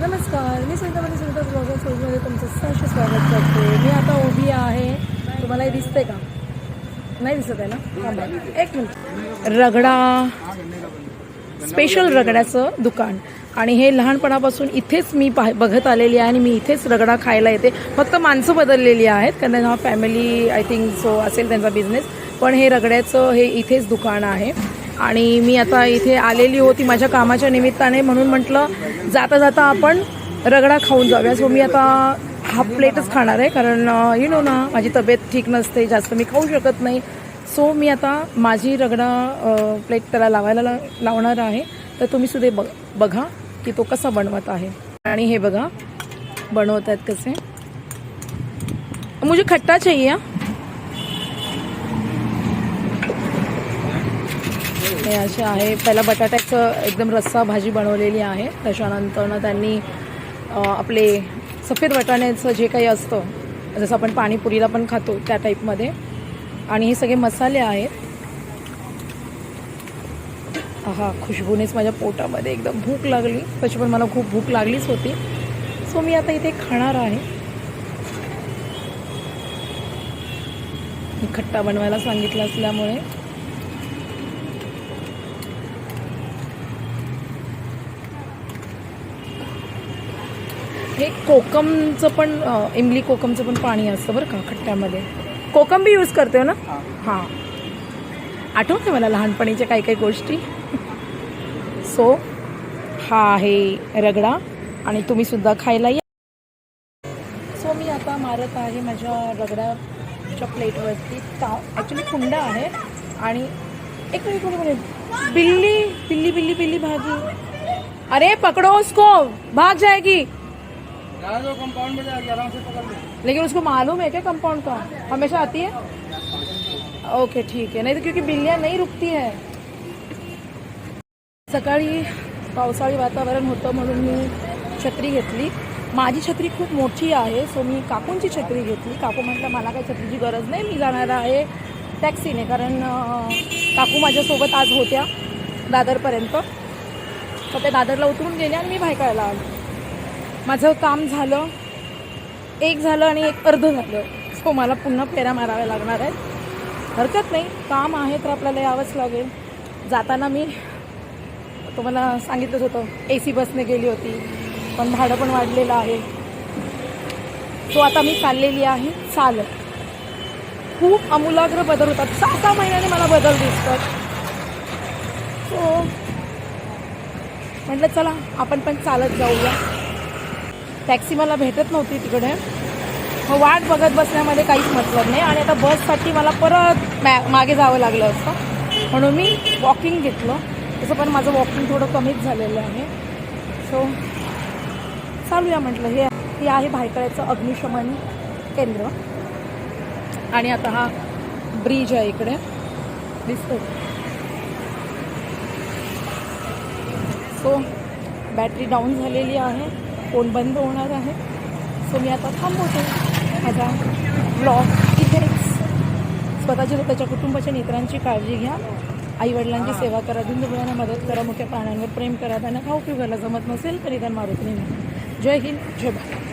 नमस्कार मी सुनीतामध्ये सुनीता ब्लॉगर सोजमध्ये तुमचं सहर्ष स्वागत करते. मी आता उभी आहे. तुम्हाला हे दिसतंय का? नाही दिसत आहे ना? एक मिनिट. रगडा. स्पेशल रगड्याचं दुकान. आणि हे लहानपणापासून इथेच मी पाह बघत आलेली आहे आणि मी इथेच रगडा खायला येते. फक्त माणसं बदललेली आहेत कारण हा फॅमिली आय थिंक सो असेल त्यांचा बिझनेस पण हे रगड्याचं हे इथेच दुकान आहे. आणि मी आता इथे आलेली होती माझ्या कामाच्या निमित्ताने म्हणून म्हटलं जाता जाता आपण रगडा खाऊन जाऊया. सो मी आता हाफ प्लेटच खाणार आहे कारण यु नो ना माझी तब्येत ठीक नसते जास्त मी खाऊ शकत नाही. सो मी आता माझी रगडा प्लेट त्याला लावायला ला- लावणार आहे. तर तुम्ही सुद्धा बघ बघा की तो कसा बनवत आहे. आणि हे बघा बनवत आहेत कसे. मुझे खट्टा चाहिए हे असे आहे. पहिला बटाट्याचं एकदम रस्सा भाजी बनवलेली आहे. त्याच्यानंतरनं त्यांनी आपले सफेद वाटाण्याचं जे काही असतं जसं आपण पाणीपुरीला पण खातो त्या टाईपमध्ये. आणि हे सगळे मसाले आहेत. हा खुशबूनेच माझ्या पोटामध्ये एकदम भूक लागली. तशी पण मला खूप भूक लागलीच होती. सो मी आता इथे खाणार आहे. खट्टा बनवायला सांगितलं असल्यामुळे. हे कोकमचं पण इमली कोकमचं पण पाणी असतं बरं का खट्ट्यामध्ये. कोकम बी यूज करते हो ना? हां. आठवते मला लहानपणीच्या काही काही गोष्टी? सो हा आहे रगडा आणि तुम्ही सुद्धा खायला या. सो मी आता मारत आहे माझ्या रगड्याच्या प्लेटवरती. ता ॲक्च्युली कुंड आहे आणि एक मिनिट एक मिनिट. बिल्ली बिल्ली बिल्ली बिल्ली भागी. अरे पकड़ो उसको. भाग जाएगी. कंपाउंड में आराम से पकड़ लेकिन उसको मालूम है क्या कंपाउंड का हमेशा आती है? ओके ठीक आहे नाही तर क्योंकि बिल्लियाँ नहीं रुकती है। सकाळी पावसाळी वातावरण होतं म्हणून मी छत्री घेतली. माझी छत्री खूप मोठी आहे सो मी काकूंची छत्री घेतली. काकू म्हटलं मला काही छत्रीची गरज नाही मी जाणार आहे टॅक्सीने कारण काकू माझ्यासोबत आज होत्या दादरपर्यंत. तर ते दादरला उतरून गेले आणि मी भायकायला आलो. माझं काम झालं. एक झालं आणि एक अर्ध झालं. सो मला पुन्हा फेऱ्या माराव्या लागणार आहेत. हरकत नाही. काम आहे तर आपल्याला यावंच लागेल. जाताना मी तुम्हाला सांगितलंच होतं ए सी बसने गेली होती. पण भाडं पण वाढलेलं आहे. सो आता मी चाललेली आहे. चालत खूप अमूलाग्र बदल होतात. सहा सहा महिन्याने मला बदल दिसतात. सो म्हटलं चला आपण पण चालत जाऊया. टॅक्सी मला भेटत नव्हती तिकडे. मग वाट बघत बसण्यामध्ये काहीच मतलब नाही. आणि आता बससाठी मला परत मॅ मागे जावं लागलं असतं. म्हणून मी वॉकिंग घेतलं. तसं पण माझं वॉकिंग थोडं कमीच झालेलं आहे. सो चालूया म्हटलं. हे हे आहे भायकळ्याचं अग्निशमन केंद्र. आणि आता हा ब्रिज आहे इकडे. दिसतो सो बॅटरी डाऊन झालेली आहे. फोन बंद होणार आहे. सो मी आता थांबवते माझा ब्लॉग इथेच स्वतःच्या स्वतःच्या कुटुंबाच्या नेत्रांची काळजी घ्या. आईवडिलांची सेवा करा. दिन मुलांना मदत करा. मोठ्या प्राण्यांवर प्रेम करा. त्यांना खाऊ पिऊ घ्यायला जमत नसेल तरी त्यांना मारुत नाही जय हिंद. जय भारत.